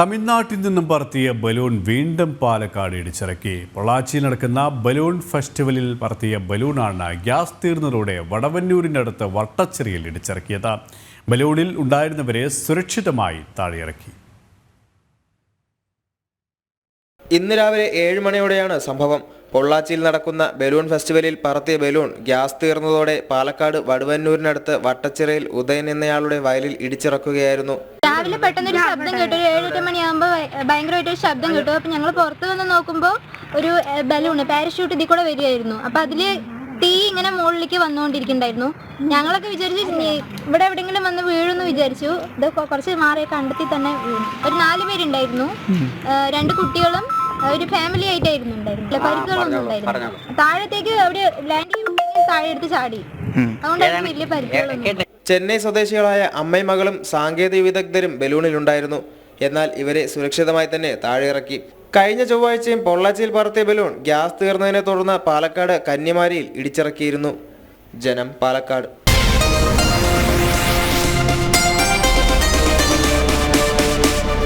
തമിഴ്നാട്ടിൽ നിന്നും പറത്തിയ ബലൂൺ വീണ്ടും പാലക്കാട് ഇടിച്ചിറക്കി. പൊള്ളാച്ചിയിൽ നടക്കുന്ന ബലൂൺ ഫെസ്റ്റിവലിൽ പറത്തിയ ബലൂണാണ് ഗ്യാസ് തീർന്നതോടെ വടവന്നൂരിനടുത്ത് വട്ടച്ചെറിയിൽ ഇടിച്ചിറക്കിയത്. ബലൂണിൽ ഉണ്ടായിരുന്നവരെ സുരക്ഷിതമായി താഴെയിറക്കി. ഇന്ന് രാവിലെ ഏഴ് മണിയോടെയാണ് സംഭവം. പൊള്ളാച്ചിയിൽ നടക്കുന്ന ബലൂൺ ഫെസ്റ്റിവലിൽ പറത്തിയ ബലൂൺ ഗ്യാസ് തീർന്നതോടെ പാലക്കാട് വടുവന്നൂരിനടുത്ത് വട്ടച്ചിറയിൽ ഉദയൻ എന്നയാളുടെ വയലിൽ ഇടിച്ചിറക്കുകയായിരുന്നു. രാവിലെ പെട്ടെന്ന് ഒരു ശബ്ദം കേട്ടു. ഒരു ഏഴെട്ട് മണിയാകുമ്പോൾ ഭയങ്കരമായിട്ട് ഒരു ശബ്ദം കേട്ടു. അപ്പൊ ഞങ്ങൾ പുറത്ത് വന്ന് നോക്കുമ്പോൾ ഒരു ബലൂൺ പാരഷൂട്ട് ഇതിൽ കൂടെ വരികയായിരുന്നു. അപ്പൊ അതിൽ തീ ഇങ്ങനെ മുകളിലേക്ക് വന്നുകൊണ്ടിരിക്കുന്നുണ്ടായിരുന്നു. ഞങ്ങളൊക്കെ വിചാരിച്ചു ഇവിടെ എവിടെയെങ്കിലും വന്ന് വീഴുമെന്ന് വിചാരിച്ചു. ഇത് കുറച്ച് മാറി കണ്ടെത്തി തന്നെ വീണു. ഒരു നാല് പേരുണ്ടായിരുന്നു. രണ്ട് കുട്ടികളും ഒരു ഫാമിലി ആയിട്ടായിരുന്നു ഉണ്ടായിരുന്നു പരിക്കുകളൊന്നും ഉണ്ടായിരുന്നു. താഴത്തേക്ക് അവിടെ ലാൻഡ് ചെയ്യുമ്പോൾ താഴെ എടുത്ത് ചാടി അതുകൊണ്ടായിരുന്നു വലിയ പരിക്കുകളൊന്നും ചെന്നൈ സ്വദേശികളായ അമ്മയും മകളും സാങ്കേതിക വിദഗ്ധരും ബലൂണിലുണ്ടായിരുന്നു. എന്നാൽ ഇവരെ സുരക്ഷിതമായി തന്നെ താഴെയിറക്കി. കഴിഞ്ഞ ചൊവ്വാഴ്ചയും പൊള്ളാച്ചിയിൽ പറത്തിയ ബലൂൺ ഗ്യാസ് തീർന്നതിനെ തുടർന്ന് പാലക്കാട് കന്യമാരിയിൽ ഇടിച്ചിറക്കിയിരുന്നു. ജനം പാലക്കാട്.